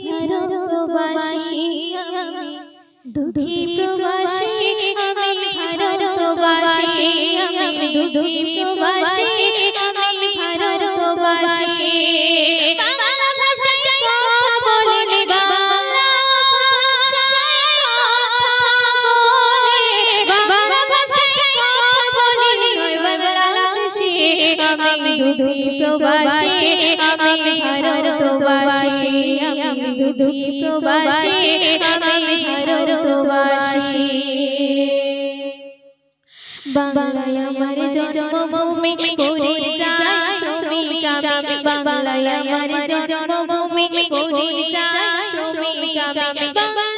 ভারতবাসী আমি দুঃখী প্রবাসী আমি ভারতবাসী আমি দুঃখী প্রবাসী দুঃখী প্রবাসী, আমি ভারতবাসী। বাংলায় আমার জন্মভূমি, পড়ে যায় শ্রমিক আমি। বাংলায় আমার জন্মভূমি, পড়ে যায় শ্রমিক আমি। বাংলায়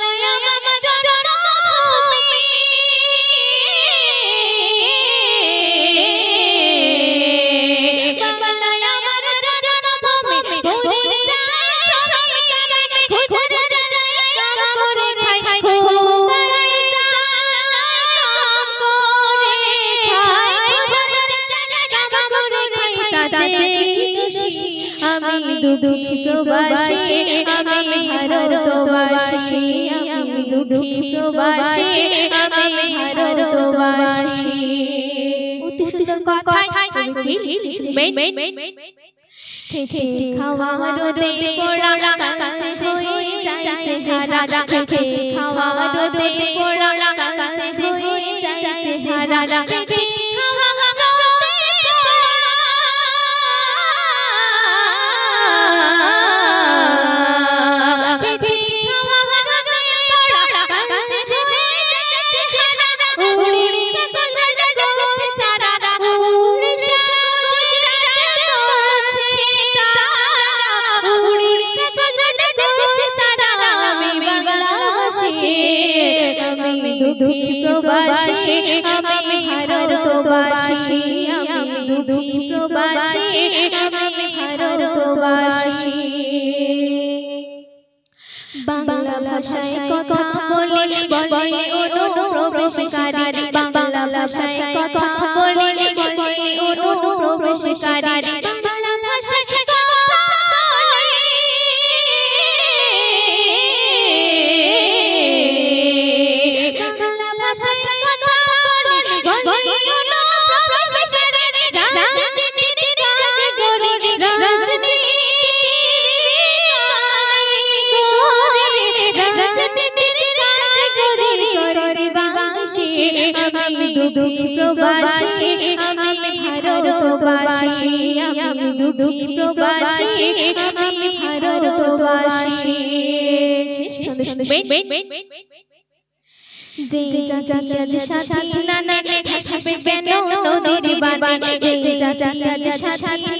আমি দুঃখী প্রবাসী আমি ভারতবাসী আমি দুঃখী প্রবাসী আমি ভারতবাসী অতি সুন্দর কবি কি লিখবেন খেটে খাওয়া রোদে পোড়া কাছে যাচ্ছে ঝাড়া দুঃখী প্রবাসী আমি ভারতবাসী আমি দুঃখী প্রবাসী আমি ভারতবাসী। বাংলা ভাষায় কথা বলি বলে অনুপ্রবেশকারী বাংলা ভাষায় কথা বলি বলে অনুপ্রবেশকারী দুঃখী প্রবাসী আমি ভারতবাসী আমি দুঃখী প্রবাসী আমি ভারতবাসী। যে জাতি আজ স্বাধীন না ভাসবে কেন নদীর বাণী? যে জাতি আজ স্বাধীন